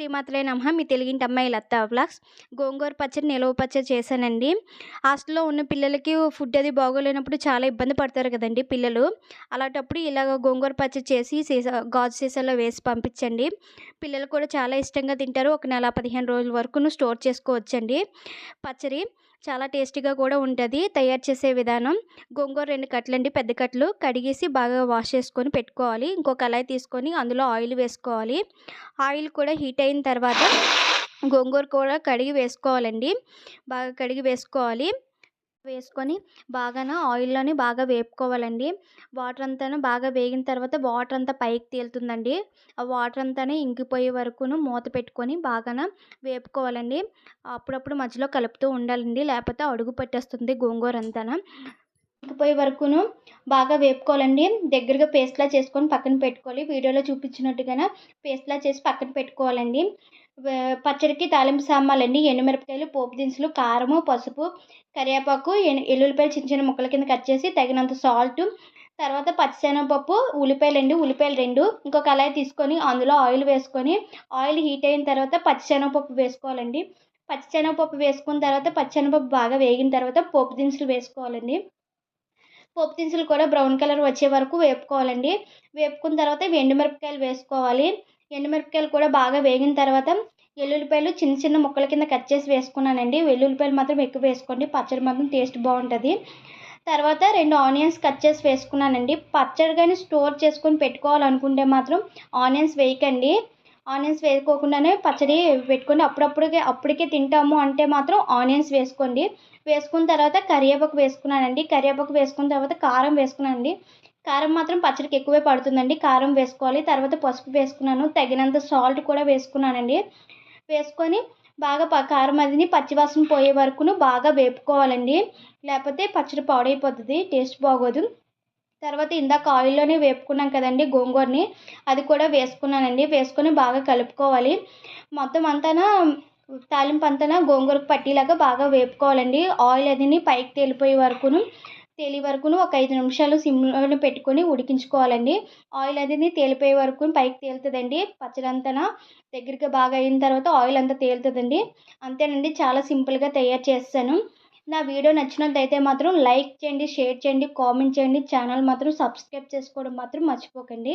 శ్రీమాతలే నమః. మీ తెలుగింటి అమ్మాయి లతా వ్లాగ్స్ గోంగూర పచ్చడి నిలవ పచ్చడి చేశానండి. హాస్టల్లో ఉన్న పిల్లలకి ఫుడ్ అది బాగోలేనప్పుడు చాలా ఇబ్బంది పడతారు కదండి పిల్లలు. అలాంటప్పుడు ఇలాగ గోంగూర పచ్చడి చేసి సీసా గాజు సీసాలో వేసి పంపించండి. పిల్లలు కూడా చాలా ఇష్టంగా తింటారు. ఒక నెల పదిహేను రోజుల వరకును స్టోర్ చేసుకోవచ్చండి. పచ్చడి చాలా టేస్టీగా కూడా ఉంటుంది. తయారు చేసే విధానం గోంగూర రెండు కట్టలండి పెద్ద కట్టలు కడిగేసి బాగా వాష్ చేసుకొని పెట్టుకోవాలి. ఇంకో కళాయి తీసుకొని అందులో ఆయిల్ వేసుకోవాలి. ఆయిల్ కూడా హీట్ అయిన తర్వాత గోంగూర కూడా కడిగి వేసుకోవాలండి. బాగా కడిగి వేసుకోవాలి. వేసుకొని బాగా ఆయిల్లోని బాగా వేపుకోవాలండి. వాటర్ అంతా బాగా వేగిన తర్వాత వాటర్ అంతా పైకి తేలుతుందండి. ఆ వాటర్ అంతా ఇంకిపోయే వరకును మూత పెట్టుకొని బాగా వేపుకోవాలండి. అప్పుడప్పుడు మధ్యలో కలుపుతూ ఉండాలండి. లేకపోతే అడుగు పెట్టేస్తుంది గోంగూర అంతా ఇంకిపోయే వరకును బాగా వేపుకోవాలండి. దగ్గరగా పేస్ట్లా చేసుకొని పక్కన పెట్టుకోవాలి. వీడియోలో చూపించినట్టుగా పేస్ట్లా చేసి పక్కన పెట్టుకోవాలండి. పచ్చడికి తాలింపు సామాన్లండి ఎండుమిరపకాయలు పోపు దినుసులు కారము పసుపు కరివేపాకు ఎల్లుల్లిపాయలు చిన్న చిన్న ముక్కల కింద కట్ చేసి తగినంత సాల్ట్ తర్వాత పచ్చిశనగపప్పు ఉల్లిపాయలు అండి ఉల్లిపాయలు రెండు ఇంకొక కళాయి తీసుకొని అందులో ఆయిల్ వేసుకొని ఆయిల్ హీట్ అయిన తర్వాత పచ్చిశనగపప్పు వేసుకోవాలండి. పచ్చిశనగపప్పు వేసుకున్న తర్వాత పచ్చిశనగపప్పు బాగా వేగిన తర్వాత పోపు దినుసులు వేసుకోవాలండి. పోపు దినుసులు కూడా బ్రౌన్ కలర్ వచ్చే వరకు వేపుకోవాలండి. వేపుకున్న తర్వాత ఎండుమిరపకాయలు వేసుకోవాలి. ఎండుమిరపకాయలు కూడా బాగా వేగిన తర్వాత వెల్లుల్లిపాయలు చిన్న చిన్న ముక్కల కింద కట్ చేసి వేసుకున్నానండి. వెల్లుల్లిపాయలు మాత్రం ఎక్కువ వేసుకోండి. పచ్చడి మాత్రం టేస్ట్ బాగుంటుంది. తర్వాత రెండు ఆనియన్స్ కట్ చేసి వేసుకున్నానండి. పచ్చడి కానీ స్టోర్ చేసుకొని పెట్టుకోవాలనుకుంటే మాత్రం ఆనియన్స్ వేయకండి. ఆనియన్స్ వేసుకోకుండానే పచ్చడి పెట్టుకొని అప్పుడప్పుడుకే అప్పటికే తింటాము అంటే మాత్రం ఆనియన్స్ వేసుకోండి. వేసుకున్న తర్వాత కరివేపాకు వేసుకున్నానండి. కరివేపాకు వేసుకున్న తర్వాత కారం వేసుకున్నానండి. కారం మాత్రం పచ్చడికి ఎక్కువే పడుతుందండి. కారం వేసుకోవాలి. తర్వాత పసుపు వేసుకున్నాను. తగినంత సాల్ట్ కూడా వేసుకున్నానండి. వేసుకొని బాగా ప కారం అదిని పచ్చివాసన పోయే వరకును బాగా వేపుకోవాలండి. లేకపోతే పచ్చడి పాడైపోతుంది. టేస్ట్ బాగోదు. తర్వాత ఇందాక ఆయిల్లోనే వేపుకున్నాం కదండి గోంగూరని. అది కూడా వేసుకున్నానండి. వేసుకొని బాగా కలుపుకోవాలి. మొత్తం అంతా తాలింపు అంతా గోంగూరకు పట్టేలాగా బాగా వేపుకోవాలండి. ఆయిల్ అదిని పైకి తేలిపోయే వరకును తేలి వరకును ఒక ఐదు నిమిషాలు సిమ్లో పెట్టుకొని ఉడికించుకోవాలండి. ఆయిల్ అనేది తేలిపోయే వరకు పైకి తేలుతుందండి. పచ్చడి అంతా దగ్గరికి బాగా అయిన తర్వాత ఆయిల్ అంతా తేలుతుందండి. అంతేనండి చాలా సింపుల్గా తయారు చేస్తాను. నా వీడియో నచ్చినట్లయితే మాత్రం లైక్ చేయండి షేర్ చేయండి కామెంట్ చేయండి. ఛానల్ మాత్రం సబ్స్క్రైబ్ చేసుకోవడం మాత్రం మర్చిపోకండి.